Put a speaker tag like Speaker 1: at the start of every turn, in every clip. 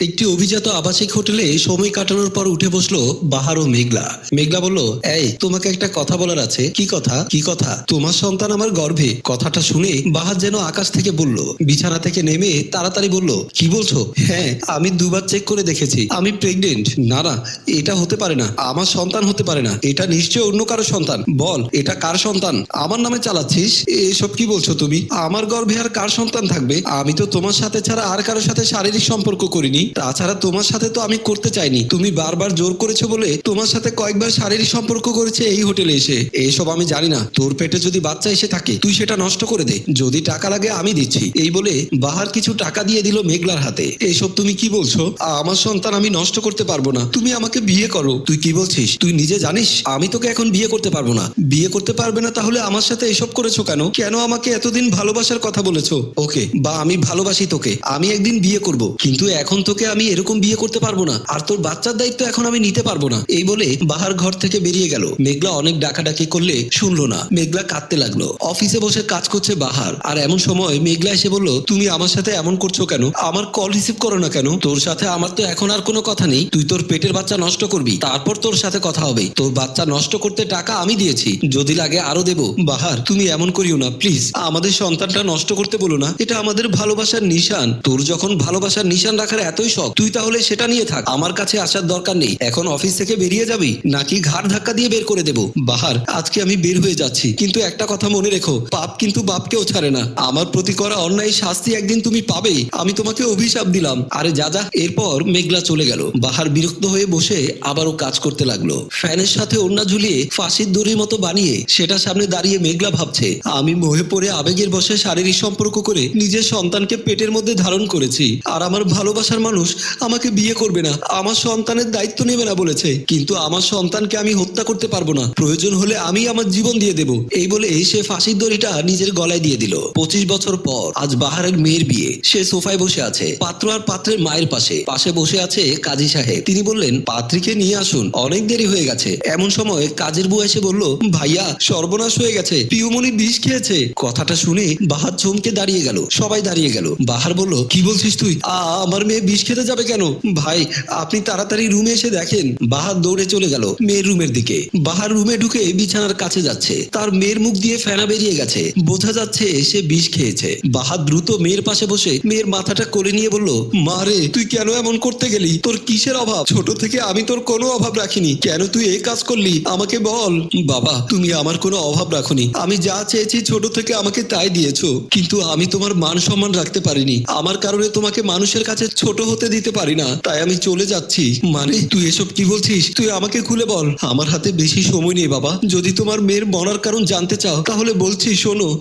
Speaker 1: একটি অভিজাত আবাসিক হোটেলে সময় কাটানোর পর উঠে বসল বাহার ও মেঘলা। মেঘলা বলল, এই, তোমাকে একটা কথা বলার আছে। কি কথা? কি কথা? তোমার সন্তান আমার গর্ভে। কথাটা শুনে বাহার যেন আকাশ থেকে বলল। বিছানা থেকে নেমে তাড়াতাড়ি বলল, কি বলছো? হ্যাঁ আমি দুবার চেক করে দেখেছি। আমি প্রেগনেন্ট না না, এটা হতে পারে না। আমার সন্তান হতে পারে না। এটা নিশ্চয় অন্য কারও সন্তান। বল, এটা কার সন্তান? আমার নামে চালাচ্ছিস? এসব কি বলছো তুমি? আমার গর্ভে আর কার সন্তান থাকবে? আমি তো তোমার সাথে ছাড়া আর কারোর সাথে শারীরিক সম্পর্ক করিনি। তাছাড়া তোমার সাথে তো আমি করতে চাইনি। তুমি বারবার জোর করেছ বলে তোমার সাথে কয়েকবার শারীরিক সম্পর্ক করেছে এই হোটেলে এসে। এইসব আমি জানি না। তোর পেটে যদি বাচ্চা এসে থাকে, তুই সেটা নষ্ট করে দে। যদি টাকা লাগে, আমি দিচ্ছি। এই বলে বাহার কিছু টাকা দিয়ে দিল মেঘলার হাতে। এসব তুমি কি বলছো? আমার সন্তান আমি নষ্ট করতে পারব না। তুমি আমাকে বিয়ে করো। তুই কি বলছিস? তুই নিজে জানিস? আমি তোকে এখন বিয়ে করতে পারব না। বিয়ে করতে পারবে না তাহলে আমার সাথে এসব করেছ কেন? কেন আমাকে এতদিন ভালোবাসার কথা বলেছ? ওকে, বা আমি ভালোবাসি তোকে। আমি একদিন বিয়ে করব। কিন্তু এখন তোকে আমি এরকম বিয়ে করতে পারব না। আর তোর বাচ্চার দায়িত্ব এখন আমি নিতে পারব না। এই বলে বাহার ঘর থেকে বেরিয়ে গেল। মেঘলা অনেক ডাকাডাকি করলে শুনলো না। মেঘলা কাঁদতে লাগল। অফিসে বসে কাজ করছে বাহার। আর এমন সময় মেঘলা এসে বলল, তুমি আমার সাথে এমন করছ কেন? আমার কল রিসিভ করো না কেন? তোর সাথে আমার তো এখন আর কোনো কথা নেই। তুই তোর পেটের বাচ্চা নষ্ট করবি। তারপর তোর সাথে কথা হবে। তোর বাচ্চা নষ্ট করতে টাকা আমি দিয়েছি। যদি লাগে আরও দেবো। বাহার, তুমি এমন করিও না, প্লিজ। আমাদের সন্তানটা নষ্ট করতে বলো না। এটা আমাদের ভালোবাসার নিশান। তোর যখন ভালোবাসার নিশান রাখার এতই শখ তুই তাহলে সেটা নিয়ে থাক। আমার কাছে আসার দরকার নেই। এখন অফিস থেকে বেরিয়ে যাবি, নাকি ঘাড় ধাক্কা দিয়ে বের করে দেবো? বাহার, আজকে আমি বের হয়ে যাচ্ছি। কিন্তু একটা কথা মনে রেখো, পাপ কিন্তু বাপকেও ছাড়ে না। আমার প্রতি করা অন্যায় শাস্তি একদিন তুমি পাবে আমি তোমাকে অভিশাপ দিলাম। আরে যা যা। এরপর মেঘলা চলে গেল। বাহার বিরক্ত হয়ে বসে আবারও কাজ করতে লাগল। ফ্যানের সাথে ওন্না ঝুলিয়ে ফাঁসির দড়ির মতো বানিয়ে সেটা সামনে দাঁড়িয়ে মেঘলা ভাবছে, আমি মোহে পড়ে আবেগের বসে শারীরিক সম্পর্ক করে নিজের সন্তানকে পেটের মধ্যে ধারণ করেছি। আর আমার ভালোবাসার মানুষ আমাকে বিয়ে করবে না। আমার সন্তানের দায়িত্ব নেবে না বলেছে। কিন্তু আমার সন্তানকে আমি হত্যা করতে পারব না। প্রয়োজন হলে আমি আমার জীবন দিয়ে দেব। এই বলে সে ফাঁসির দড়িটা নিজের গলায় দিয়ে দিল। পঁচিশ বছর পর আজ বাহারের মেয়ের বিয়ে। সে সোফায় বসে আছে। পাত্র আর পাত্রের মায়ের পাশে। পাশে বসে আছে কাজী সাহেব। তিনি বললেন, পাত্রীকে নিয়ে আসুন। অনেক দেরি হয়ে গেছে। এমন সময় কাজের বউ এসে বলল, ভাইয়া, সর্বনাশ হয়ে গেছে। পিউমনি বিষ খেয়েছে। কথাটা শুনে বাহার চমকে দাঁড়িয়ে গেল। সবাই দাঁড়িয়ে গেল। বাহার বলল, কি বলছিস তুই? আমার মেয়ে বিষ খেতে যাবে কেন? ভাই, আপনি তাড়াতাড়ি রুমে এসে দেখেন। বাহার দৌড়ে চলে গেল মেয়ের রুমের দিকে। বাহার রুমে ঢুকে বিছানার কাছে যাচ্ছে। তার মেয়ের মুখ দিয়ে ফেনা বেরিয়ে গেছে। বোঝা যাচ্ছে সে বিষ খেয়েছে। বাহার দ্রুত মেয়ের পাশে বসে মেয়ের মাথাটা কোলে নিয়ে বলল, মা রে, তুই কেন এমন করতে গেলি? তোর কিসের অভাব? ছোট থেকে আমি তোর কোনো অভাব রাখিনি। কেন তুই এই কাজ করলি? আমাকে বল। বাবা, তুমি আমার কোনো অভাব রাখনি। আমি যা চেয়েছি ছোট থেকে আমাকে তাই দিয়েছ। কিন্তু আমি তোমার মান সম্মান রাখতে পারিনি। আমার কারণে তোমাকে মানুষের কাছে ছোট হতে দিতে পারি না। তাই আমি চলে যাচ্ছি। মানে তুই এসব কি বলছিস? তুই আমাকে খুলে বল। আমার হাতে বেশি সময় নেই, বাবা। যদি তোমার মেয়ের মরার কারণ জানতে চাও, তাহলে বলছি, শোনো।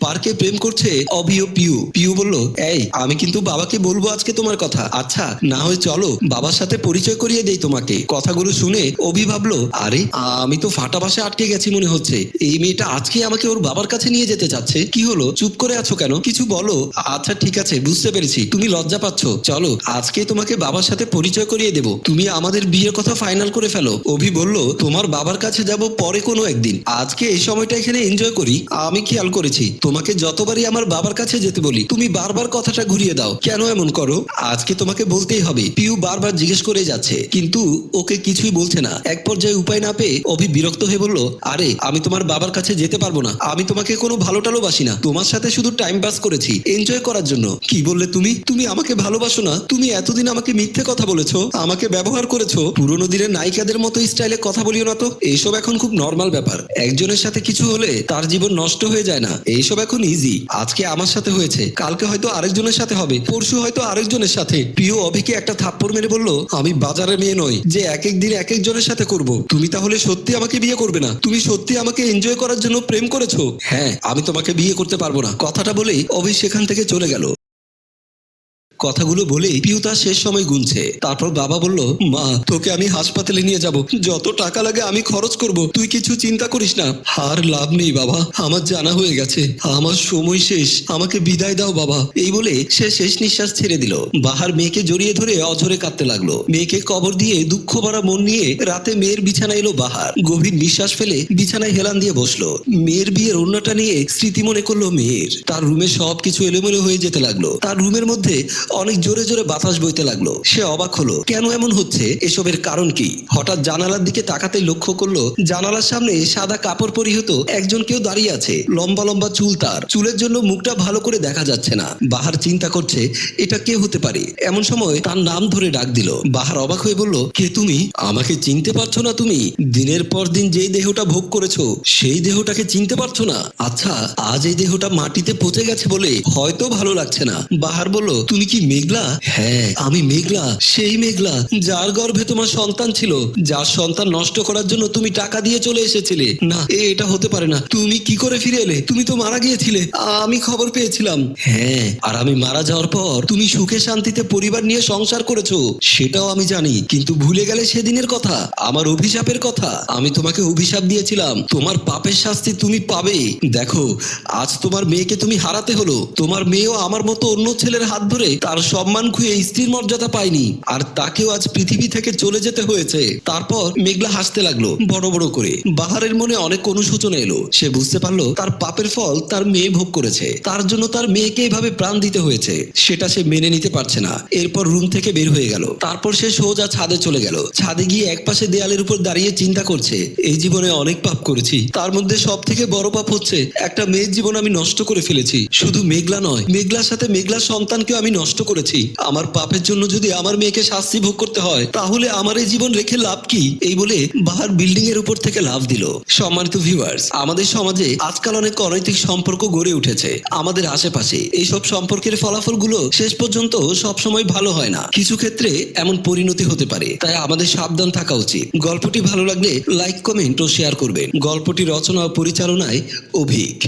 Speaker 1: পার্কে প্রেম করছে অভি ও পিউ। পিউ বলল, এই, আমি কিন্তু বাবাকে বলব আজকে তোমার কথা। আচ্ছা না হয় চলো, বাবার সাথে পরিচয় করিয়ে দেই তোমাকে। কথাগুলো শুনে অভি ভাবলো, আরে, আমি তো ফাটা বাসে আটকে গেছি মনে হচ্ছে। এই মেয়েটা আজকে আমাকে ওর বাবার কাছে নিয়ে যেতে চাচ্ছে কি হলো? চুপ করে আছো কেন? কিছু বলো? আচ্ছা ঠিক আছে, বুঝতে পেরেছি। তুমি লজ্জা পাচ্ছ। চলো, আজকে তোমাকে বাবার সাথে পরিচয় করিয়ে দেব। তুমি আমাদের বিয়ের কথা ফাইনাল করে ফেলো। অভি বলল, তোমার বাবার কাছে যাব পরে কোনো একদিন। আজকে এই সময়টা এখানে এনজয় করি। আমি খেয়াল করেছি। তোমাকে যতবারই আমার বাবার কাছে যেতে বলি, তুমি বারবার কথাটা ঘুরিয়ে দাও। কেন এমন করো? আজকে তোমাকে বলতেই হবে। পিউ বারবার জিজ্ঞেস করে যাচ্ছে। কিন্তু ওকে কিছুই বলছে না। এক পর্যায়ে উপায় না পেয়ে অভি বিরক্ত হয়ে বলল, আরে, আমি তোমার বাবার কাছে যেতে পারব না। আমি তোমাকে কোনো ভালো টালো বাসি না। তোমার সাথে শুধু টাইম পাস করেছি। এনজয় করার জন্য। কি বললে তুমি? তুমি আমাকে ভালোবাসো না। তুমি এতদিন আমাকে মিথ্যে কথা বলেছ, আমাকে ব্যবহার করেছ। পুরোনো দিনের নায়িকাদের মতো স্টাইলে কথা বলিও না তো। এইসব এখন খুব নর্মাল ব্যাপার। একজনের সাথে কিছু হলে তার জীবন নষ্ট হয়ে যায় না। এইসব এখন ইজি আজকে আমার সাথে হয়েছে। কালকে হয়তো আরেকজনের সাথে হবে। পরশু হয়তো আরেকজনের সাথে। প্রিয় অভিকে একটা থাপ্পড় মেরে বলল, আমি বাজারে মেয়ে নই, যে এক এক দিন এক একজনের সাথে করব। তুমি তাহলে সত্যি আমাকে বিয়ে করবে না? তুমি সত্যি আমাকে এনজয় করার জন্য প্রেম করেছ? হ্যাঁ আমি তোমাকে বিয়ে করতে পারব না। কথাটা বলেই অভি সেখান থেকে চলে গেল। কথাগুলো বলেই পিউ তার শেষ সময় গুনছে। তারপর বাবা বলল, মা, তোকে আমি হাসপাতালে নিয়ে যাব। যত টাকা লাগে আমি খরচ করব। তুই কিছু চিন্তা করিস না। আর লাভ নেই বাবা। আমার জানা হয়ে গেছে। আমার সময় শেষ। আমাকে বিদায় দাও বাবা। এই বলে সে শেষ নিঃশ্বাস ছেড়ে দিল। বাহার মেয়েকে জড়িয়ে ধরে অঝরে কাঁদতে লাগল। মেয়েকে কবর দিয়ে দুঃখ ভরা মন নিয়ে রাতে মেয়ের বিছানায় এলো বাহার। গভীর নিঃশ্বাস ফেলে বিছানায় হেলান দিয়ে বসল। মেয়ের বিয়ের অন্যটা নিয়ে স্মৃতি মনে করল মেয়ের। তার রুমে সবকিছু এলোমেলো হয়ে যেতে লাগল। তার রুমের মধ্যে অনেক জোরে জোরে বাতাস বইতে লাগল। সে অবাক হলো, কেন এমন হচ্ছে? এসবের কারণ কি? হঠাৎ জানালার দিকে তাকাতে লক্ষ্য করল, জানালার সামনে সাদা কাপড় পরিহিত একজন কেউ দাঁড়িয়ে আছে। লম্বা লম্বা চুল তার। চুলের জন্য মুখটা ভালো করে দেখা যাচ্ছে না। বাহার চিন্তা করছে, এটা কে হতে পারে? এমন সময় তার নাম ধরে ডাক দিল। বাহার অবাক হয়ে বলল, কে তুমি? আমাকে চিনতে পারছ না তুমি? দিনের পর দিন যেই দেহটা ভোগ করেছ, সেই দেহটাকে চিনতে পারছ না? আচ্ছা আজ এই দেহটা মাটিতে পচে গেছে বলে হয়তো ভালো লাগছে না। বাহার বলল, তুমি কি মেঘলা? হ্যাঁ আমি মেঘলা, সেই মেঘলা, যার গর্ভে তোমার সন্তান ছিল, যার সন্তান নষ্ট করার জন্য তুমি টাকা দিয়ে চলে এসেছিলে। না এটা হতে পারে না। তুমি কি করে ফিরে এলে? তুমি তো মারা গিয়েছিলে। আমি খবর পেয়েছিলাম। হ্যাঁ আর আমি মারা যাওয়ার পর তুমি সুখে শান্তিতে পরিবার নিয়ে সংসার করেছ, সেটাও আমি জানি। কিন্তু ভুলে গেলে সেদিনের কথা, আমার অভিশাপের কথা। আমি তোমাকে অভিশাপ দিয়েছিলাম। তোমার পাপের শাস্তি তুমি পাবে। দেখো, আজ তোমার মেয়েকে তুমি হারাতে হলো। তোমার মেয়েও আমার মতো অন্য ছেলের হাত ধরে তার সম্মান খুঁয়ে স্ত্রীর মর্যাদা পায়নি। আর তাকেও আজ পৃথিবী থেকে চলে যেতে হয়েছে। তারপর মেঘলা হাসতে লাগল, বড় বড় করে। বাহারের মনে অনেক অনুশোচনা এলো। সে বুঝতে পারল, তার পাপের ফল তার মেয়ে ভোগ করেছে। তার জন্য তার মেয়েকে এভাবে প্রাণ দিতে হয়েছে। সেটা সে মেনে নিতে পারছে না। এরপর রুম থেকে বের হয়ে গেল। তারপর সে সোজা ছাদে চলে গেল। ছাদে গিয়ে একপাশে দেয়ালের উপর দাঁড়িয়ে চিন্তা করছে, এই জীবনে অনেক পাপ করেছি। তার মধ্যে সব থেকে বড় পাপ হচ্ছে, একটা মেয়ের জীবন আমি নষ্ট করে ফেলেছি। শুধু মেঘলা নয়, মেঘলার সাথে মেঘলার সন্তানকেও আমি নষ্ট করেছি। আমার পাপের জন্য যদি আমার মেয়েকে শাস্তি ভোগ করতে হয়, তাহলে আমার এই জীবন রেখে লাভ কি? এই বলে বাহার বিল্ডিং এর উপর থেকে লাভ দিল। সম্মানিত ভিউয়ার্স আমাদের সমাজে আজকাল অনেক অনৈতিক সম্পর্ক গড়ে উঠেছে। আমাদের আশেপাশে এইসব সম্পর্কের ফলাফলগুলো শেষ পর্যন্ত সবসময় ভালো হয় না। কিছু ক্ষেত্রে এমন পরিণতি হতে পারে, তাই আমাদের সাবধান থাকা উচিত। গল্পটি ভালো লাগলে লাইক কমেন্ট ও শেয়ার করবেন। গল্পটি রচনা ও পরিচালনায় অভিক।